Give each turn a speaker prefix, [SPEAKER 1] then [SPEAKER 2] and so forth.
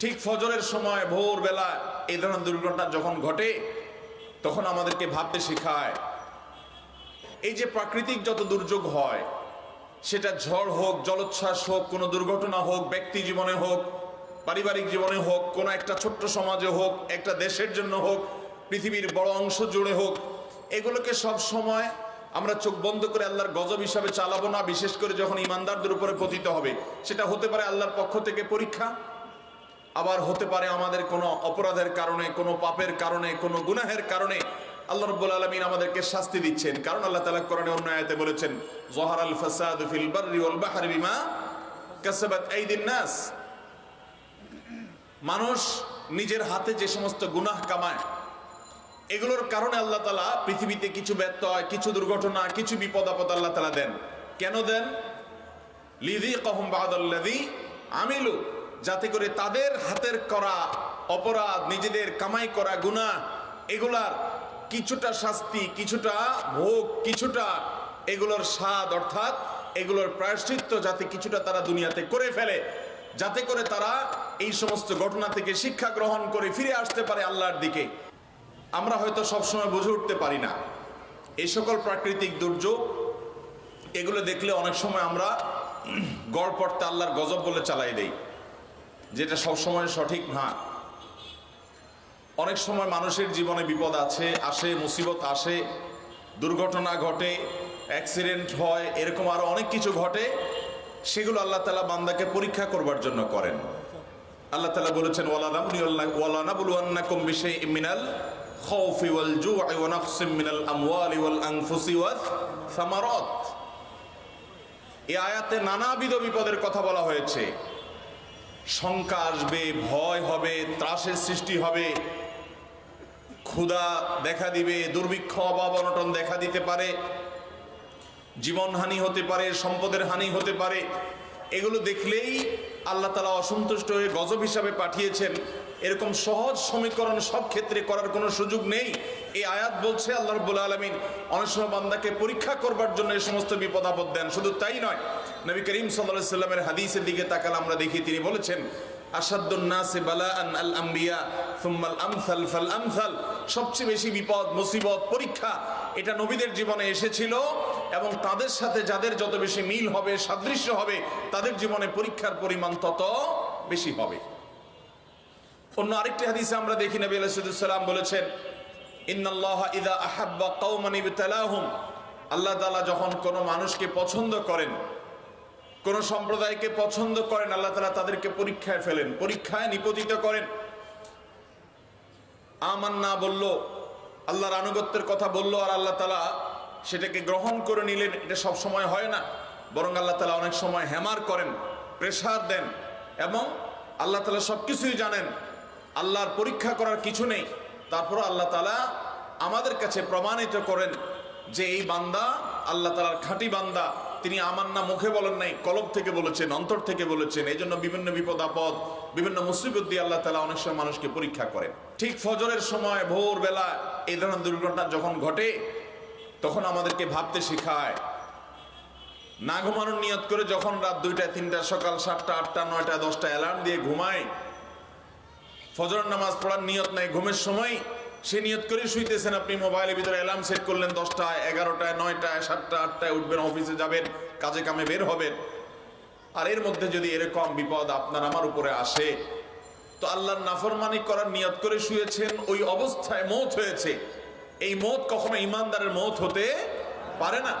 [SPEAKER 1] ঠিক ফজরের সময় ভোরবেলা এই ধরনের দুর্ঘটনা যখন ঘটে, তখন আমাদেরকে ভাবতে শেখায়, এই যে প্রাকৃতিক যত দুর্যোগ হয়, সেটা ঝড় হোক, জলোচ্ছ্বাস হোক, কোনো দুর্ঘটনা হোক, ব্যক্তি জীবনে হোক, পারিবারিক জীবনে হোক, কোনো একটা ছোট্ট সমাজে হোক, একটা দেশের জন্য হোক, পৃথিবীর বড় অংশ জুড়ে হোক, এগুলোকে সব সময় আমরা চোখ বন্ধ করে আল্লাহর গজব হিসাবে চালাবো না, বিশেষ করে যখন ইমানদারদের উপরে পতিত হবে। সেটা হতে পারে আল্লাহর পক্ষ থেকে পরীক্ষা আবার হতে পারে আমাদের কোনো অপরাধের কারণে, কোনো পাপের কারণে, কোনো গুনাহের কারণে আল্লাহ রব্বুল আলমিন আমাদেরকে শাস্তি দিচ্ছেন। কারণ আল্লাহ তালা কোরআনে অন্য আয়াতে বলেছেন, জহার আল ফাসাদ ফিল বাররি ওয়াল বাহরি বিমা কাসাবাত আইদিন নাস। মানুষ নিজের হাতে যে সমস্ত গুনাহ কামায়, এগুলোর কারণে আল্লাহ তালা পৃথিবীতে কিছু ব্যর্থ হয় কিছু দুর্ঘটনা, কিছু বিপদ আপদ আল্লাহ তালা দেন। কেন দেন? লিদি কহম বাহাদি আমিলু। যাতে করে তাদের হাতের করা অপরাধ, নিজেদের কামাই করা গুণা এগুলার কিছুটা শাস্তি, কিছুটা ভোগ, কিছুটা এগুলোর স্বাদ, অর্থাৎ এগুলোর প্রায়শ্চিত্ত যাতে কিছুটা তারা দুনিয়াতে করে ফেলে, যাতে করে তারা এই সমস্ত ঘটনা থেকে শিক্ষা গ্রহণ করে ফিরে আসতে পারে আল্লাহর দিকে। আমরা হয়তো সবসময় বুঝে উঠতে পারি না। এই সকল প্রাকৃতিক দুর্যোগ, এগুলো দেখলে অনেক সময় আমরা গড় পড়তে আল্লাহর গজব বলে চালাই দেই। যেটা সবসময় সঠিক না। অনেক সময় মানুষের জীবনে বিপদ আছে, আসে, মুসিবত আসে, দুর্ঘটনা ঘটে, অ্যাক্সিডেন্ট হয়, এরকম আরও অনেক কিছু ঘটে, সেগুলো আল্লাহ তালা বান্দাকে পরীক্ষা করবার জন্য করেন। আল্লাহ তালা বলেছেন মিনাল খাউফি ওয়াল এই আয়াতে নানাবিধ বিপদের কথা বলা হয়েছে। শঙ্কা আসবে, ভয় হবে, ত্রাসের সৃষ্টি হবে। ক্ষুধা দেখা দিবে, দুর্ভিক্ষ, অভাব, অনটন দেখা দিতে পারে। জীবনহানি হতে পারে, সম্পদের হানি হতে পারে। এগুলো দেখলেই আল্লাহ তালা অসন্তুষ্ট হয়ে গজব হিসাবে পাঠিয়েছেন। এরকম সহজ সমীকরণ সব ক্ষেত্রে করার কোনো সুযোগ নেই। এই আয়াত বলছে, আল্লাহ রব্বুল আলমিন, অনেক সময় বান্দাকে পরীক্ষা করবার জন্য এই সমস্ত বিপদ আপদ দেন। শুধু তাই নয় নবী করিম সাল্লাহ সাল্লামের হাদিসের দিকে তাকালে আমরা দেখি, তিনি বলেছেন সবচেয়ে বেশি বিপদ, মুসিবত, পরীক্ষা, এটা নবীদের জীবনে এসেছিল এবং তাদের সাথে যাদের যত বেশি মিল হবে, সাদৃশ্য হবে, তাদের জীবনে পরীক্ষার পরিমাণ তত বেশি হবে। অন্য আরেকটি হাদিসে আমরা দেখি, নবী আলাইহিসসালাম বলেছেন, ইন্নাল্লাহ ইদা আহাব্বা ইবতালাহুম। আল্লাহ তাআলা যখন কোনো মানুষকে পছন্দ করেন কোন সম্প্রদায়কে পছন্দ করেন, আল্লাহ তালা তাদেরকে পরীক্ষায় ফেলেন, পরীক্ষায় নিপতিত করেন। আমান্না বলল, আল্লাহর আনুগত্যের কথা বলল আর আল্লাহ তালা সেটাকে গ্রহণ করে নিলেন। এটা সব সময় হয় না, বরং আল্লাহ তালা অনেক সময় হ্যামার করেন, প্রেসার দেন এবং আল্লাহ তালা সব কিছুই জানেন। আল্লাহর পরীক্ষা করার কিছু নেই। তারপর আল্লাহ তালা আমাদের কাছে প্রমাণিত করেন যে এই বান্দা আল্লাহ তালার খাঁটি বান্দা। তিনি আমার না মুখে বলেন নাই, কলব থেকে বলেছেন, অন্তর থেকে বলেছেন। এই জন্য বিভিন্ন বিপদ আপদ, বিভিন্ন মুসিবত দিয়ে আল্লাহ তালা অনেক সময় মানুষকে পরীক্ষা করেন। ঠিক ফজরের সময় ভোরবেলা এই ধরনের দুর্ঘটনা যখন ঘটে, তখন আমাদেরকে ভাবতে শেখায়। না ঘুমানোর নিয়ত করে যখন রাত দুইটা, তিনটা, সকাল সাতটা, আটটা, নয়টা, দশটা অ্যালার্ম দিয়ে ঘুমায়। ফজর নামাজ পড়ার নিয়ত নাই, ঘুমের সময় সে নিয়ত করে শুইতেছেন। আপনি মোবাইলের ভিতরে অ্যালার্ম সেট করলেন দশটায়, এগারোটায়, নয়টায় সাতটা আটটায় উঠবেন অফিসে যাবেন, কাজে কামে বের হবেন। আর এর মধ্যে যদি এরকম বিপদ আপনার আমার উপরে আসে, তো আল্লাহর নাফরমানি করার নিয়ত করে শুয়েছেন, ওই অবস্থায় মৌত হয়েছে। এই মত কখনো ইমানদারের মত হতে পারে না।